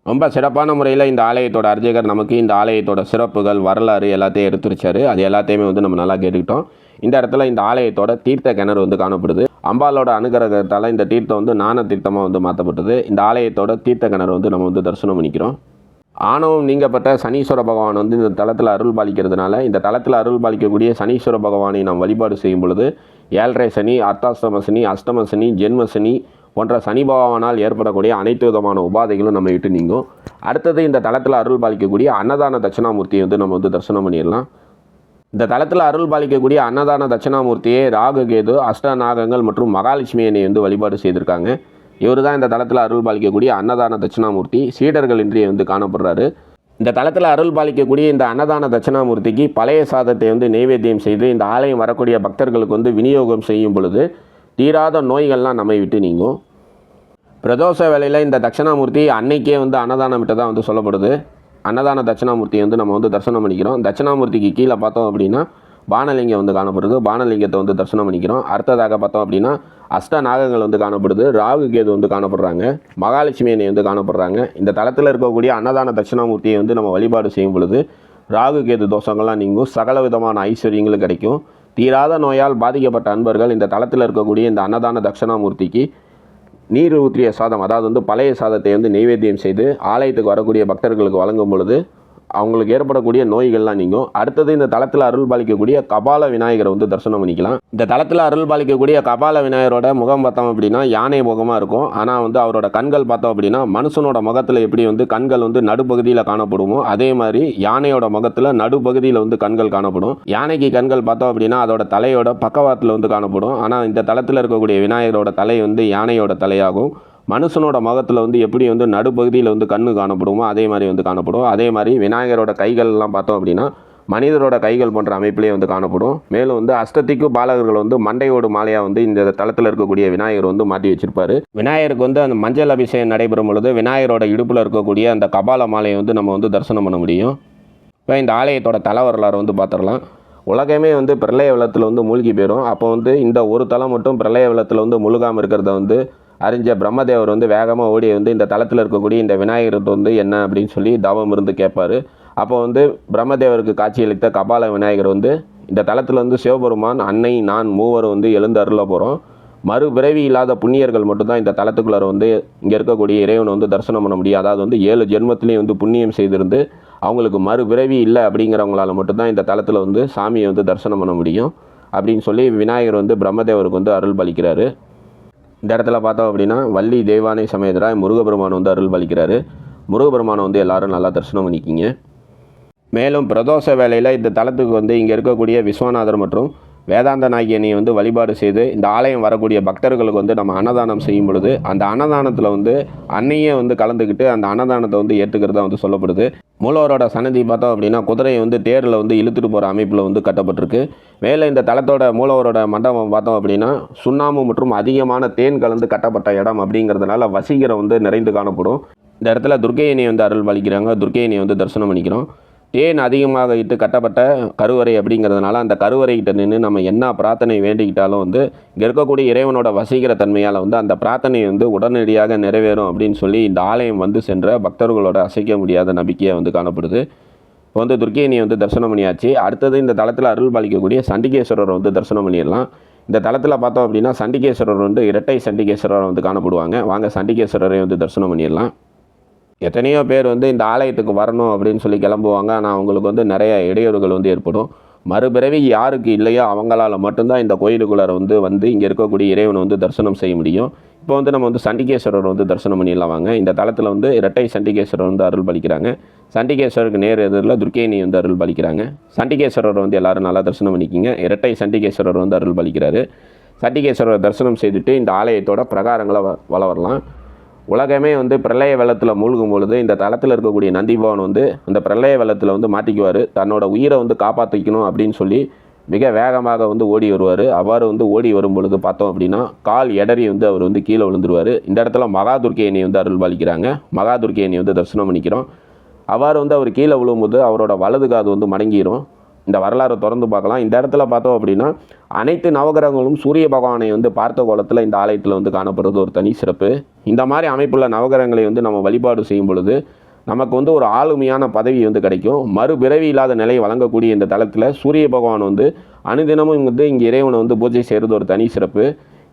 ரொம்ப சிறப்பான முறையில் இந்த ஆலயத்தோட அர்ஜகர் நமக்கு இந்த ஆலயத்தோட சிறப்புகள் வரலாறு எல்லாத்தையும் எடுத்துருச்சாரு. அது எல்லாத்தையுமே வந்து நம்ம நல்லா கேட்டுக்கிட்டோம். இந்த இடத்துல இந்த ஆலயத்தோட தீர்த்த கிணறு வந்து காணப்படுது. அம்பாலோட அனுகிரகத்தால் இந்த தீர்த்தம் வந்து நாண தீர்த்தமாக வந்து மாற்றப்பட்டது இந்த ஆலயத்தோட தீர்த்த கிணறு வந்து நம்ம வந்து தரிசனம் பண்ணிக்கிறோம். ஆணவம் நீங்கப்பட்ட சனீஸ்வர பகவான் வந்து இந்த தளத்தில் அருள் பாலிக்கிறதுனால இந்த தளத்தில் அருள் பாலிக்கக்கூடிய சனீஸ்வர பகவானை நாம் வழிபாடு செய்யும் பொழுது ஏழரை சனி அர்த்தாஷ்டம சனி அஷ்டம சனி ஜென்ம சனி போன்ற சனி பகவானால் ஏற்படக்கூடிய அனைத்து விதமான உபாதைகளும் நம்ம விட்டு நீங்கும். அடுத்தது இந்த தளத்தில் அருள் பாலிக்கக்கூடிய அன்னதான தட்சிணாமூர்த்தியை வந்து நம்ம வந்து தரிசனம் பண்ணிடலாம். இந்த தளத்தில் அருள் பாலிக்கக்கூடிய அன்னதான தட்சிணாமூர்த்தியை ராகு கேது அஷ்டநாகங்கள் மற்றும் மகாலட்சுமி வந்து வழிபாடு செய்திருக்காங்க. இவர் தான் இந்த தளத்தில் அருள் பாலிக்கக்கூடிய அன்னதான தட்சிணாமூர்த்தி. சீடர்கள் இன்றி வந்து காணப்படுறாரு. இந்த தளத்தில் அருள் பாலிக்கக்கூடிய இந்த அன்னதான தட்சிணாமூர்த்திக்கு பழைய சாதத்தை வந்து நைவேத்தியம் செய்து இந்த ஆலயம் வரக்கூடிய பக்தர்களுக்கு வந்து விநியோகம் செய்யும் பொழுது தீராத நோய்கள்லாம் நம்மை விட்டு நீங்கும். பிரதோஷ வேலையில் இந்த தட்சிணாமூர்த்தி அன்னைக்கே வந்து அன்னதானம் விட்டதாக வந்து சொல்லப்படுது. அன்னதான தட்சிணாமூர்த்தியை வந்து நம்ம வந்து தரிசனம் பண்ணிக்கிறோம். தட்சிணாமூர்த்திக்கு கீழே பார்த்தோம் அப்படின்னா பானலிங்கம் வந்து காணப்படுது. பானலிங்கத்தை வந்து தரிசனம் பண்ணிக்கிறோம். அடுத்ததாக பார்த்தோம் அப்படின்னா அஷ்ட நாகங்கள் வந்து காணப்படுது. ராகு கேது வந்து காணப்படுறாங்க. மகாலட்சுமி அன்னை வந்து காணப்படுறாங்க. இந்த தளத்தில் இருக்கக்கூடிய அன்னதான தட்சிணாமூர்த்தியை வந்து நம்ம வழிபாடு செய்யும் பொழுது ராகு கேது தோஷங்கள்லாம் நீங்கும். சகல விதமான ஐஸ்வர்யங்களும் கிடைக்கும். தீராத நோயால் பாதிக்கப்பட்ட அன்பர்கள் இந்த தளத்தில் இருக்கக்கூடிய இந்த அன்னதான தட்சிணாமூர்த்திக்கு நீர் ஊற்றிய சாதம் அதாவது வந்து பழைய சாதத்தை வந்து நெய்வேத்தியம் செய்து ஆலயத்துக்கு வரக்கூடிய பக்தர்களுக்கு வழங்கும் பொழுது அவங்களுக்கு ஏற்படக்கூடிய நோய்கள்லாம் நீங்கும். அடுத்தது இந்த தளத்தில் அருள் பாலிக்கக்கூடிய கபால விநாயகரை வந்து தரிசனம் பண்ணிக்கலாம். இந்த தளத்தில் அருள் பாலிக்கக்கூடிய கபால விநாயகரோட முகம் பார்த்தோம் அப்படின்னா யானை முகமாக இருக்கும். ஆனால் வந்து அவரோட கண்கள் பார்த்தோம் அப்படின்னா மனுஷனோட முகத்தில் எப்படி வந்து கண்கள் வந்து நடுப்பகுதியில் காணப்படுமோ அதே மாதிரி யானையோட முகத்தில் நடுப்பகுதியில் வந்து கண்கள் காணப்படும். யானைக்கு கண்கள் பார்த்தோம் அப்படின்னா அதோட தலையோட பக்கவாத்தில் வந்து காணப்படும். ஆனால் இந்த தளத்தில் இருக்கக்கூடிய விநாயகரோட தலை வந்து யானையோட தலையாகும். மனுஷனோட முகத்தில் வந்து எப்படி வந்து நடுப்பகுதியில் வந்து கண்ணு காணப்படுமோ அதே மாதிரி வந்து காணப்படும். அதே மாதிரி விநாயகரோட கைகள்லாம் பார்த்தோம் அப்படின்னா மனிதரோட கைகள் போன்ற அமைப்பிலே வந்து காணப்படும். மேலும் வந்து அஷ்டத்திக்கு பாலகர்கள் வந்து மண்டையோடு மாலையாக வந்து இந்த தளத்தில் இருக்கக்கூடிய விநாயகர் வந்து மாட்டி வச்சிருப்பார். விநாயகருக்கு வந்து அந்த மஞ்சள் அபிஷேகம் நடைபெறும் பொழுது விநாயகரோட இடுப்பில் இருக்கக்கூடிய அந்த கபால மாலையை வந்து நம்ம வந்து தரிசனம் பண்ண முடியும். இப்போ இந்த ஆலயத்தோட தல வரலாறு வந்து பார்த்துடலாம் உலகமே வந்து பிரளய வெள்ளத்தில் வந்து மூழ்கி போயிடும் அப்போ வந்து இந்த ஒரு தலை மட்டும் பிரளய வெள்ளத்தில் வந்து முழுகாமல் இருக்கிறத வந்து அறிஞ்ச பிரம்மதேவர் வந்து வேகமாக ஓடி வந்து இந்த தளத்தில் இருக்கக்கூடிய இந்த விநாயகர் வந்து என்ன அப்படின்னு சொல்லி தவம் இருந்து கேட்பாரு. அப்போ வந்து பிரம்மதேவருக்கு காட்சியளித்த கபால விநாயகர் வந்து இந்த தளத்தில் வந்து சிவபெருமான் அன்னை நான் மூவரும் வந்து எழுந்து அருள போகிறோம் மறுபிறவி இல்லாத புண்ணியர்கள் மட்டும்தான் இந்த தலத்துக்குள்ளார வந்து இங்கே இருக்கக்கூடிய இறைவனை வந்து தரிசனம் பண்ண முடியும். அதாவது வந்து ஏழு ஜென்மத்திலையும் வந்து புண்ணியம் செய்திருந்து அவங்களுக்கு மறுபிறவி இல்லை அப்படிங்கிறவங்களால மட்டும்தான் இந்த தளத்தில் வந்து சாமியை வந்து தரிசனம் பண்ண முடியும். அப்படின்னு சொல்லி விநாயகர் வந்து பிரம்மதேவருக்கு வந்து அருள் பலிக்கிறாரு. இந்த இடத்துல பார்த்தோம் அப்படின்னா வள்ளி தேவானை சமேதராய் முருகபெருமான் வந்து அருள் பலிக்கிறாரு முருகபெருமானை வந்து எல்லாரும் நல்லா தரிசனம் பண்ணிக்கிங்க. மேலும் பிரதோஷ வேலையில் இந்த தலத்துக்கு வந்து இங்கே இருக்கக்கூடிய விஸ்வநாதர் மற்றும் வேதாந்த நாயகியனை வந்து வழிபாடு செய்து இந்த ஆலயம் வரக்கூடிய பக்தர்களுக்கு வந்து நம்ம அன்னதானம் செய்யும் பொழுது அந்த அன்னதானத்தில் வந்து அன்னையே வந்து கலந்துக்கிட்டு அந்த அன்னதானத்தை வந்து ஏற்றுக்கிறதா வந்து சொல்லப்படுது. மூலவரோட சன்னதி பார்த்தோம் அப்படின்னா குதிரையை வந்து தேரில் வந்து இழுத்துட்டு போகிற அமைப்பில் வந்து கட்டப்பட்டிருக்கு. மேலே இந்த தளத்தோட மூலவரோட மண்டபம் பார்த்தோம் அப்படின்னா சுண்ணாம்பு மற்றும் அதிகமான தேன் கலந்து கட்டப்பட்ட இடம் அப்படிங்கிறதுனால வசீகரம் வந்து நிறைந்து காணப்படும். இந்த இடத்துல துர்க்கையனை வந்து அருள் பாலிக்கிறாங்க துர்க்கையனை வந்து தரிசனம் பண்ணிக்கிறோம். தேன் அதிகமாக இட்டு கட்டப்பட்ட கருவறை அப்படிங்கிறதுனால அந்த கருவறைகிட்ட நின்று நம்ம என்ன பிரார்த்தனை வேண்டிக்கிட்டாலும் வந்து இங்கே இருக்கக்கூடிய இறைவனோட வசீகர தன்மையால் வந்து அந்த பிரார்த்தனை வந்து உடனடியாக நிறைவேறும் அப்படின்னு சொல்லி இந்த ஆலயம் வந்து சென்ற பக்தர்களோட அசைக்க முடியாத நம்பிக்கையாக வந்து காணப்படுது. இப்போ வந்து துர்க்கையனியை வந்து தரிசனம் பண்ணியாச்சு. அடுத்தது இந்த தளத்தில் அருள் பாலிக்கக்கூடிய சண்டிகேஸ்வரரை வந்து தரிசனம் பண்ணிடலாம். இந்த தளத்தில் பார்த்தோம் அப்படின்னா சண்டிகேஸ்வரர் வந்து இரட்டை சண்டிகேஸ்வரர் வந்து காணப்படுவாங்க. வாங்க சண்டிகேஸ்வரரை வந்து தரிசனம் பண்ணிடலாம். எத்தனையோ பேர் வந்து இந்த ஆலயத்துக்கு வரணும் அப்படின்னு சொல்லி கிளம்புவாங்க. ஆனால் அவங்களுக்கு வந்து நிறைய இடையூறுகள் வந்து ஏற்படும். மறுபிறவி யாருக்கு இல்லையோ அவங்களால மட்டும்தான் இந்த கோயிலுக்குள்ளார வந்து வந்து இங்கே இருக்கக்கூடிய இறைவனை வந்து தரிசனம் செய்ய முடியும். இப்போ வந்து நம்ம வந்து சண்டிகேஸ்வரர் வந்து தரிசனம் பண்ணிடலாம் வாங்க. இந்த தளத்தில் வந்து இரட்டை சண்டிகேஸ்வரர் வந்து அருள் பலிக்கிறாங்க. சண்டிகேஸ்வரருக்கு நேர் எதிரில் துர்க்கேணி வந்து அருள் பலிக்கிறாங்க. சண்டிகேஸ்வரர் வந்து எல்லாரும் நல்லா தரிசனம் பண்ணிக்கிங்க. இரட்டை சண்டிகேஸ்வரர் வந்து அருள் பலிக்கிறாரு. சண்டிகேஸ்வரர் தரிசனம் செய்துட்டு இந்த ஆலயத்தோட பிரகாரங்களை வ- வரலாம். உலகமே வந்து பிரளய வெள்ளத்தில் மூழ்கும் பொழுது இந்த தளத்தில் இருக்கக்கூடிய நந்திபவன் வந்து அந்த பிரளய வெள்ளத்தில் வந்து மாட்டிக்குவார். தன்னோட உயிரை வந்து காப்பாற்றிக்கணும் அப்படின்னு சொல்லி மிக வேகமாக வந்து ஓடி வருவார். அவ்வாறு வந்து ஓடி வரும் பொழுது பார்த்தோம் அப்படின்னா கால் எடறி வந்து அவர் வந்து கீழே விழுந்துருவார். இந்த இடத்துல மகா வந்து அருள் பாலிக்கிறாங்க மகா வந்து தரிசனம் பண்ணிக்கிறோம். அவ்வாறு வந்து அவர் கீழே விழும்போது அவரோட வலது காது வந்து மடங்கிரும். இந்த வரலாறை திறந்து பார்க்கலாம். இந்த இடத்துல பார்த்தோம் அப்படின்னா அனைத்து நவகிரகங்களும் சூரிய பகவானை வந்து பார்த்த கோலத்தில் இந்த ஆலயத்தில் வந்து காணப்படுறது ஒரு தனி சிறப்பு. இந்த மாதிரி அமைப்புள்ள நவகிரகங்களை வந்து நம்ம வழிபாடு செய்யும் பொழுது நமக்கு வந்து ஒரு ஆளுமையான பதவி வந்து கிடைக்கும். மறுபிறவி இல்லாத நிலை வழங்கக்கூடிய இந்த தளத்தில் சூரிய பகவான் வந்து அனுதினமும் வந்து இங்கே இறைவனை வந்து பூஜை செய்கிறது ஒரு தனி சிறப்பு.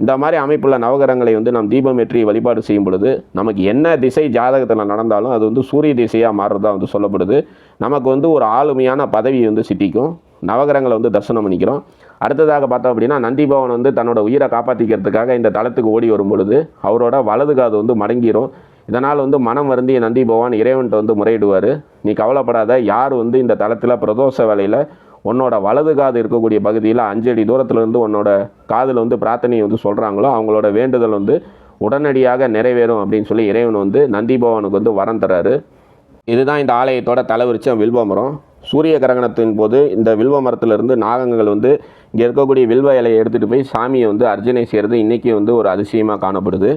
இந்த மாதிரி அமைப்புள்ள நவகிரகங்களை வந்து நாம் தீபம் ஏற்றி வழிபாடு செய்யும் பொழுது நமக்கு என்ன திசை ஜாதகத்தில் நடந்தாலும் அது வந்து சூரிய திசையாக மாறுறதா வந்து சொல்லப்படுது. நமக்கு வந்து ஒரு ஆளுமையான பதவி வந்து சித்திக்கும். நவகிரகங்களை வந்து தரிசனம் பண்ணிக்கிறோம். அடுத்ததாக பார்த்தோம் அப்படின்னா நந்திபவன் வந்து தன்னோட உயிரை காப்பாற்றிக்கிறதுக்காக இந்த தளத்துக்கு ஓடி வரும் பொழுது அவரோட வலது காது வந்து மடங்கிடும் இதனால் வந்து மனம் வருந்திய நந்தி பகவான் இறைவன்கிட்ட வந்து முறையிடுவார். நீ கவலைப்படாத யார் வந்து இந்த தளத்தில் பிரதோஷ வேலையில் உன்னோட வலது காது இருக்கக்கூடிய பகுதியில் அஞ்சு அடி தூரத்துலேருந்து உன்னோட காதில் வந்து பிரார்த்தனையை வந்து சொல்கிறாங்களோ அவங்களோட வேண்டுதல் வந்து உடனடியாக நிறைவேறும் அப்படின்னு சொல்லி இறைவன் வந்து நந்தி பவனுக்கு வந்து வரம் தராரு இதுதான் இந்த ஆலயத்தோட தலைவிரிச்சம் வில்வ மரம். சூரிய கிரகணத்தின் போது இந்த வில்வ மரத்திலிருந்து நாகங்கள் வந்து இங்கே இருக்கக்கூடிய வில்வ இலையை எடுத்துகிட்டு போய் சாமியை வந்து அர்ச்சனை செய்கிறது இன்றைக்கி வந்து ஒரு அதிசயமாக காணப்படுது.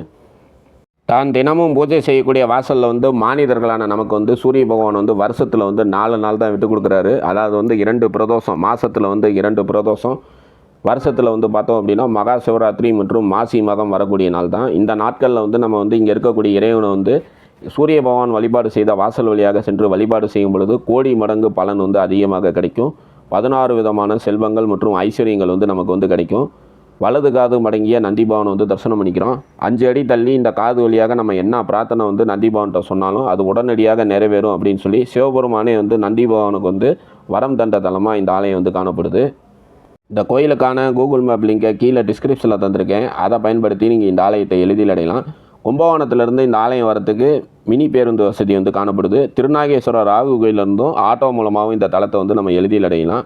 தான் தினமும் பூஜை செய்யக்கூடிய வாசலில் வந்து மானிதர்களான நமக்கு வந்து சூரிய பகவான் வந்து வருஷத்தில் வந்து நாலு நாள் தான் விட்டு கொடுக்குறாரு. அதாவது வந்து இரண்டு பிரதோஷம் மாதத்தில் வந்து இரண்டு பிரதோஷம். வருஷத்தில் வந்து பார்த்தோம் அப்படின்னா மகா சிவராத்திரி மற்றும் மாசி மாதம் வரக்கூடிய நாள் தான். இந்த நாட்களில் வந்து நம்ம வந்து இங்கே இருக்கக்கூடிய இறைவனை வந்து சூரிய பகவான் வழிபாடு செய்த வாசல் வழியாக சென்று வழிபாடு செய்யும் பொழுது கோடி மடங்கு பலன் வந்து அதிகமாக கிடைக்கும். பதினாறு விதமான செல்வங்கள் மற்றும் ஐஸ்வர்யங்கள் வந்து நமக்கு வந்து கிடைக்கும். வலது காது மடங்கிய நந்திபவன் வந்து தரிசனம் பண்ணிக்கிறோம். அஞ்சு அடி தள்ளி இந்த காது வழியாக நம்ம என்ன பிரார்த்தனை வந்து நந்திபவன்கிட்ட சொன்னாலும் அது உடனடியாக நிறைவேறும் அப்படின்னு சொல்லி சிவபெருமானே வந்து நந்திபவனுக்கு வந்து வரம் தண்ட தலமாக இந்த ஆலயம் வந்து காணப்படுது. இந்த கோயிலுக்கான கூகுள் மேப் லிங்கை கீழே டிஸ்கிரிப்ஷனில் தந்திருக்கேன். அதை பயன்படுத்தி நீங்கள் இந்த ஆலயத்தை எளிதில் அடையலாம். கும்பகோணத்திலிருந்து இந்த ஆலயம் வரத்துக்கு மினி பேருந்து வசதி வந்து காணப்படுது. திருநாகேஸ்வரர் ராகு கோயிலிருந்தும் ஆட்டோ மூலமாகவும் இந்த தளத்தை வந்து நம்ம எளிதில் அடையலாம்.